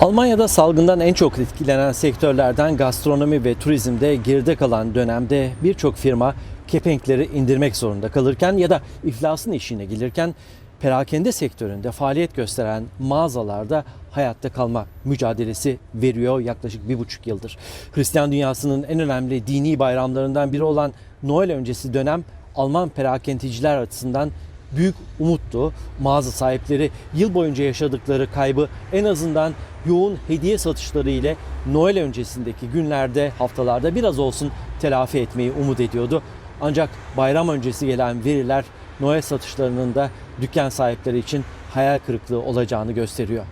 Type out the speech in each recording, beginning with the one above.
Almanya'da salgından en çok etkilenen sektörlerden gastronomi ve turizmde geride kalan dönemde birçok firma kepenkleri indirmek zorunda kalırken ya da iflasın eşiğine gelirken perakende sektöründe faaliyet gösteren mağazalarda hayatta kalma mücadelesi veriyor yaklaşık bir buçuk yıldır. Hristiyan dünyasının en önemli dini bayramlarından biri olan Noel öncesi dönem Alman perakendeciler açısından büyük umuttu. Mağaza sahipleri yıl boyunca yaşadıkları kaybı en azından yoğun hediye satışları ile Noel öncesindeki günlerde, haftalarda biraz olsun telafi etmeyi umut ediyordu. Ancak bayram öncesi gelen veriler Noel satışlarının da dükkan sahipleri için hayal kırıklığı olacağını gösteriyor.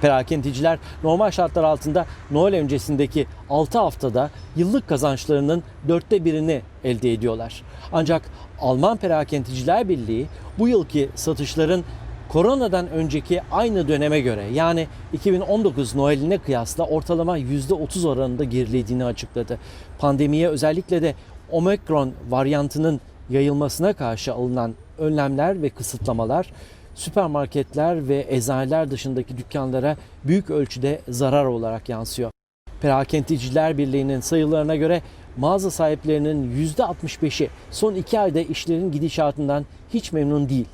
Perakendeciler normal şartlar altında Noel öncesindeki 6 haftada yıllık kazançlarının dörtte birini elde ediyorlar. Ancak Alman Perakendeciler Birliği bu yılki satışların koronadan önceki aynı döneme göre yani 2019 Noel'ine kıyasla ortalama %30 oranında gerilediğini açıkladı. Pandemiye özellikle de Omikron varyantının yayılmasına karşı alınan önlemler ve kısıtlamalar süpermarketler ve eczaneler dışındaki dükkanlara büyük ölçüde zarar olarak yansıyor. Perakendeciler Birliği'nin sayılarına göre mağaza sahiplerinin %65'i son iki ayda işlerin gidişatından hiç memnun değil.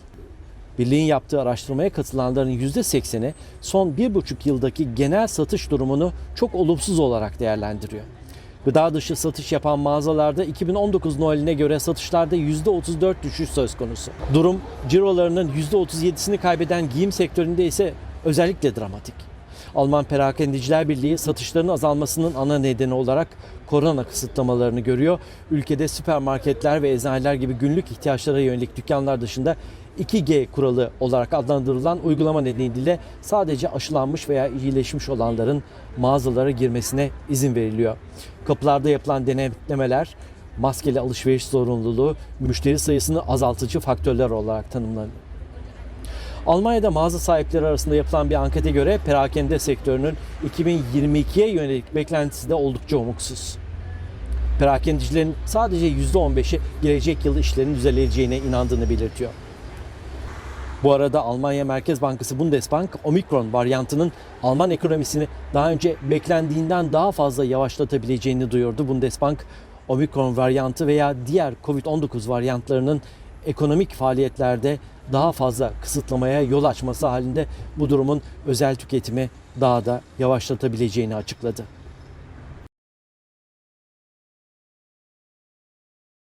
Birliğin yaptığı araştırmaya katılanların %80'i son bir buçuk yıldaki genel satış durumunu çok olumsuz olarak değerlendiriyor. Gıda dışı satış yapan mağazalarda 2019 Noel'ine göre satışlarda %34 düşüş söz konusu. Durum cirolarının %37'sini kaybeden giyim sektöründe ise özellikle dramatik. Alman Perakendeciler Birliği satışların azalmasının ana nedeni olarak korona kısıtlamalarını görüyor. Ülkede süpermarketler ve eczaneler gibi günlük ihtiyaçlara yönelik dükkanlar dışında 2G kuralı olarak adlandırılan uygulama nedeniyle sadece aşılanmış veya iyileşmiş olanların mağazalara girmesine izin veriliyor. Kapılarda yapılan denetlemeler maskeli alışveriş zorunluluğu müşteri sayısını azaltıcı faktörler olarak tanımlanıyor. Almanya'da mağaza sahipleri arasında yapılan bir ankete göre perakende sektörünün 2022'ye yönelik beklentisi de oldukça umutsuz. Perakendecilerin sadece %15'i gelecek yıl işlerin düzeleceğine inandığını belirtiyor. Bu arada Almanya Merkez Bankası Bundesbank Omikron varyantının Alman ekonomisini daha önce beklendiğinden daha fazla yavaşlatabileceğini duyurdu. Bundesbank Omikron varyantı veya diğer Covid-19 varyantlarının ekonomik faaliyetlerde daha fazla kısıtlamaya yol açması halinde bu durumun özel tüketimi daha da yavaşlatabileceğini açıkladı.